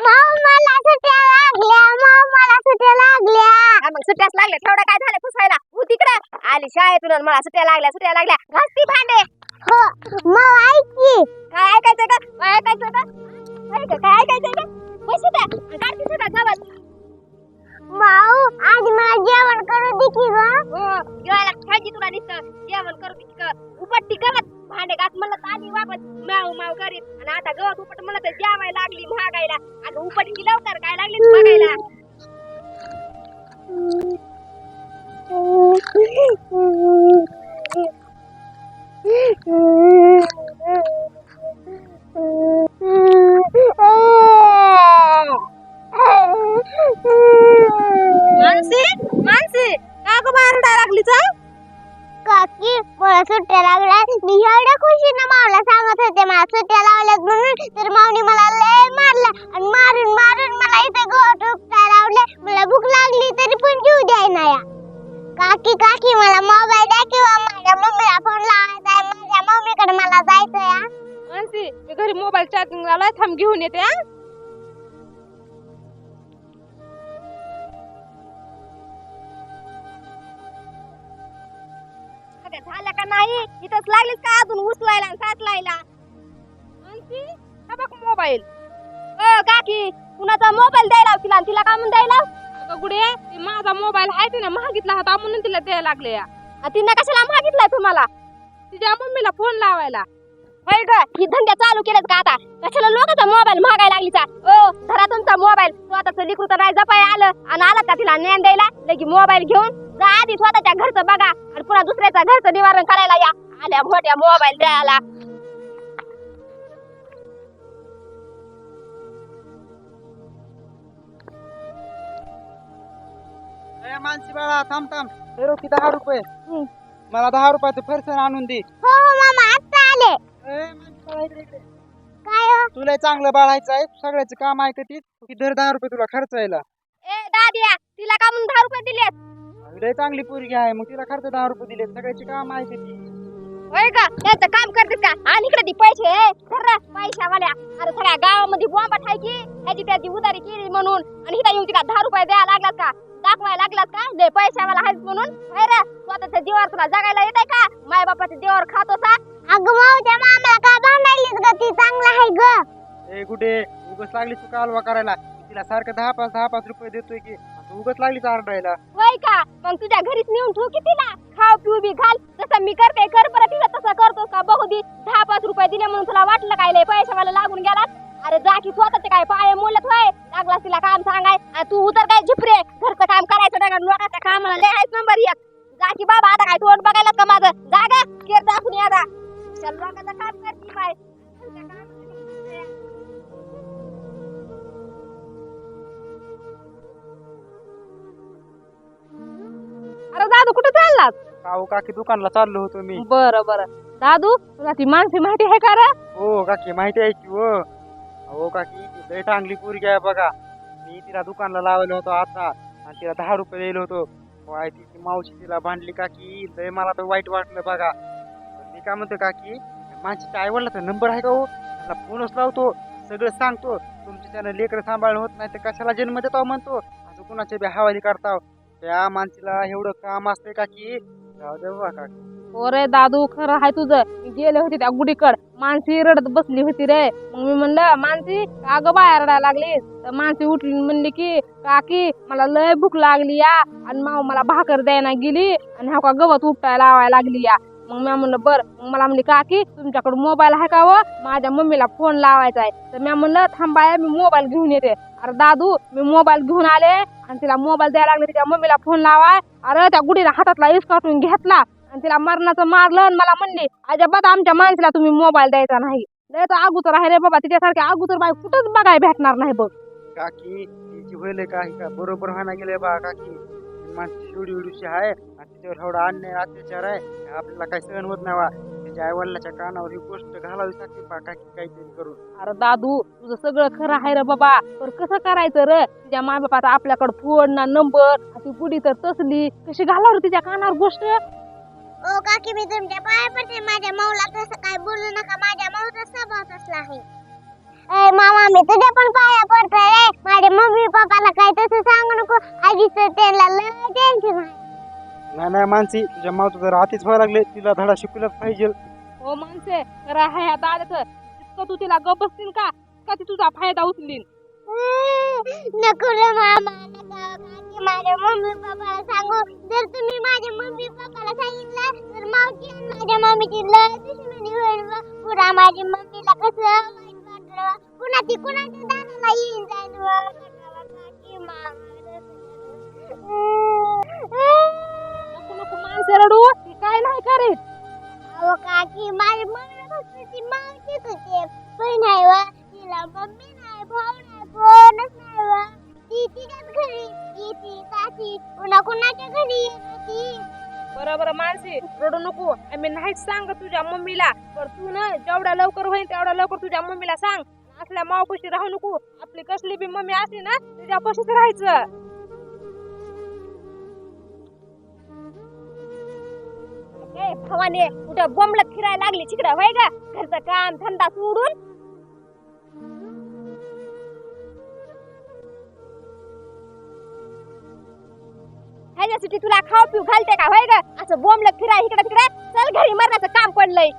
मला सुट्ट्या लागल्या मला सुट्ट्या लागल्या. मग सुट्ट्याच लागल्या. तेवढं काय झालं पुसायला? तू तिकडं. आली शाळेतून आणि मला सुट्ट्या लागल्या सुट्ट्या लागल्या. घासती भांडे. हो माऊ खायची तुला जेवण करू ती का उपट्टी करत भांडे घात म्हणत आली वापस. माव माव करीत आणि आता गवत उपट म्हणत जेवायला लागली महागायला आणि उपटची लवकर काय लागली बघायला. मला सुट्ट्या लागल्या. मी एवढ्या खुशीनं मावला सांगत होते मला सुट्ट्या लावल्यात म्हणून तर माऊनी मला लय मारलं आणि मारून मारून मला इथे गोट उपटा लावले मला भूक लागली तरी पण जीव द्यायना या. काकी काकी मला मोबाईल द्या किंवा माझ्या मम्मीला फोन लावायचा आहे माझ्या मम्मीकडे मला जायचं या मानसी मी घरी मोबाईल चार्जिंग लावलाय थांब घेऊन येते हा. झालं का नाही? इथंच लागलीस का अजून उचलायला आणि साचलायला मानसी हा बघ मोबाईल. अ काकी कुणाचा मोबाईल द्यायला तिला आणि तिला का म्हणून द्यायला? अगं गुडे ते माझा मोबाईल आहे तिने मागितला होता म्हणून तिला द्यायला लागले तिनं कशाला मागितलाय तुम्हाला? तिच्या मम्मीला फोन लावायला. होय ग ही धंद्या चालू केलेत का आता? कशाला लोकांचा मोबाईल महागायला लागलीचा? ओ धरा तुमचा मोबाईल स्वतःच तर नाही जपाय आलं. आणि आला का तिला ज्ञान द्यायला? लगी मोबाईल घेऊन. जा आधी स्वतःच्या घरचं बघा आणि पुन्हा दुसऱ्याच्या घरचं निवारण करायला या. आल्या मोठ्या मोबाईल द्यायला. मानसी बाळा थांब थांब. हे रोखी दहा रुपये. मला दहा रुपयाचं फरसाण आणून दे. हो मामा आत्ता आले. ए, मानसी बाळा, इकडे, इकडे. काय हो? तुला चांगलं बाळायचं आहे. सगळ्याचं काम ऐकतीस. की दर दहा रुपये तुला खर्चायला ए दादिया तिला का म्हणून दहा रुपये दिलेत? लय चांगली पोरगी आहे. मग तिला खर्च दहा रुपये दिले सगळ्याचे काम ऐकती होय का? त्याचं काम करतेस का? आणि इकडे ती पैसे ए, धर रे, पैशावाल्या. अरे सगळ्या गावामध्ये बॉम्ब ठाय की? ह्याची त्याची उधारी केली म्हणून. आणि हिला येऊन तिला दहा रुपये द्यायला लागलात का? दाखवायला लागलात का? ले पैशावाला आहेस म्हणून. होय रे स्वतःच्या जीवावर तुला जगायला येत का? माय बापाच्या जीवावर खातो सा. अगं माऊच्या मामाला का भांडायलीस ग? ती चांगला आहे ग. ए गुडे उगच लागली तू कालवा करायला. तिला सारखं दहा पाच दहा पाच रुपये देतोय की. उगत लागली आरडायला. वय का? मग तुझ्या घरीच नेऊन ठेव की तिला? खाव पिऊ बी घाल. जसं मी करते कर परत तिला तसं करतो का? बघू दे. दहा पाच रुपये दिले म्हणून तुला वाटलं काय? लय पैशावाला लागून गेला अरे जा की स्वतःचे काय पाय मोलत होय? लागला तिला काम सांगाय. आणि तू उतर काय झिपरे? घरचं काम करायचं नाही का? लोकांच्या कामाला लय आहेस नंबर एक. जा की बाबा आता काय तोंड बघायला का माझं? जागा केर दाखवून या चल लोकांचं काम करती बाय. अरे दादू कुठे चाललात काऊ काकी दुकानला चाललो होतो मी. बरं बरं. दादू तुला ती माणसी माहिती आहे का रे? हो काकी माहिती आहे की हो. हो काकी ती लय चांगली पोरगी आहे बघा. मी तिला दुकानला लावलं होतो आता आणि तिला दहा रुपये दिलं होतो. वाय तिची मावशी तिला भांडली काकी. लय मला तर वाईट वाटलं बघा. पण मी काय म्हणतो काकी माझी काय आवडला तर नंबर आहे का हो? त्याला फोनच लावतो सगळं सांगतो. तुमची त्यानं लेकरं सांभाळणं होत नाही तर कशाला जन्म देतो म्हणतो. असं कुणाच्या बी हवाली करताव त्या माणसीला एवढं काम असतंय काकी जाऊ दे बाबा काकी. अरे दादू खरं आहे तुझं. मी गेले होते त्या गुडीकड मानसी रडत बसली होती रे. मग मी म्हणलं मानसी अग बाहेर रडायला लागली तर मानसी उठली आणि म्हणली की काकी मला लय भूक लागली या. आणि माव मला भाकर द्यायला गेली आणि हा का गवत उपटायला लावायला लागली या. मग मी म्हणलं बर. मग मला म्हणली काकी तुमच्याकडे मोबाईल आहे का व माझ्या मम्मीला फोन लावायचा आहे. तर मी म्हणलं थांबाय मी मोबाईल घेऊन येते. अरे दादू मी मोबाईल घेऊन आले. आणि तिला मोबाईल द्यायला लागले तिच्या मम्मीला फोन लावाय. अरे त्या गुडीला हातातला इसकाटून घेतला. आणि तिला मरणाचं मारलं आणि मला म्हणली अजिबात आमच्या माणसाला तुम्ही मोबाईल द्यायचा नाही. नाही तर अगोदर आहे रे बाबा तिच्यासारख्या अगोदर बाई कुठंच बघाय भेटणार नाही बघ. काकी तिची होईल का का बरोबर व्हायला गेले बा काकी. माणशी उडी उडीशी आहे आणि तिच्यावर एवढा अन्याय अत्याचार आहे आपल्याला काही सहन होत नाही त्याच्या आई वडिलाच्या कानावर ही गोष्ट घालावी लागते बा काकी काहीतरी करून. अरे दादू तुझं सगळं खरं आहे रे बाबा. पण कसं करायचं रे? तिच्या माय बापाचा आपल्याकडे फोन ना नंबर ती गुडी तर तसली. कशी घालावर तिच्या कानावर गोष्ट? ओ काकी मी तुमच्या पाया पडते. माझ्या माऊला तसं काय बोलू नका. माझ्या माऊचा स्वभाव तसला आहे. ए मामा मी तुझ्या पण पाया पडतोय रे. माझ्या मम्मी पप्पाला काय तसं सांगू नको. आधीच त्यांना लय टेन्शन आहे. नाही नाही मानसी तुझ्या मावचं जर आतीच व्हायला लागले तिला धडा शिकवलाच पाहिजे. हो माणसे तर आहे आता आलं जितकं तू तिला गप बसतील का? का ती तुझा फायदा उचलीन? नको रे मामा नका काकी माझ्या मम्मी पप्पाला सांगू. जर तुम्ही माझ्या मम्मी पप्पाला सांगितलं तर मावशी आणि माझ्या मम्मीची लय दुश्मनी होईल बघ. पुन्हा माझ्या मम्मीला कसं वाईट वाटलं? पुन्हा ती कुणाच्या दाराला येईन जाईन बघ. काकी नको अहो काकी माझ्या ती मावशीच होती बहीण नाही वा तिला मम्मी नाही भाऊ नाही कोणच नाही वा ती तिच्याच घरी येते सासी पुन्हा कुणाच्या घरी येत होती बरोबर माणसे रडू नको आम्ही नाहीच सांग तुझ्या मम्मीला पण तू ना जेवढ्या लवकर होईल तेवढ्या लवकर तुझ्या मम्मीला सांग असल्या मावपाशी राहू नको आपली कसली बी मम्मी असली ना तुझ्यापाशीच राहायचं ए भवाने कुठं बोंबलत फिरायला लागली तिकडं होय ग? घरचं काम धंदा सोडून. ह्याच्यासाठी तुला खाऊ पिऊ घालते का होय ग? असं बोंबलत फिराय इकडं तिकडे चल घरी मरणाचं काम पडलंय.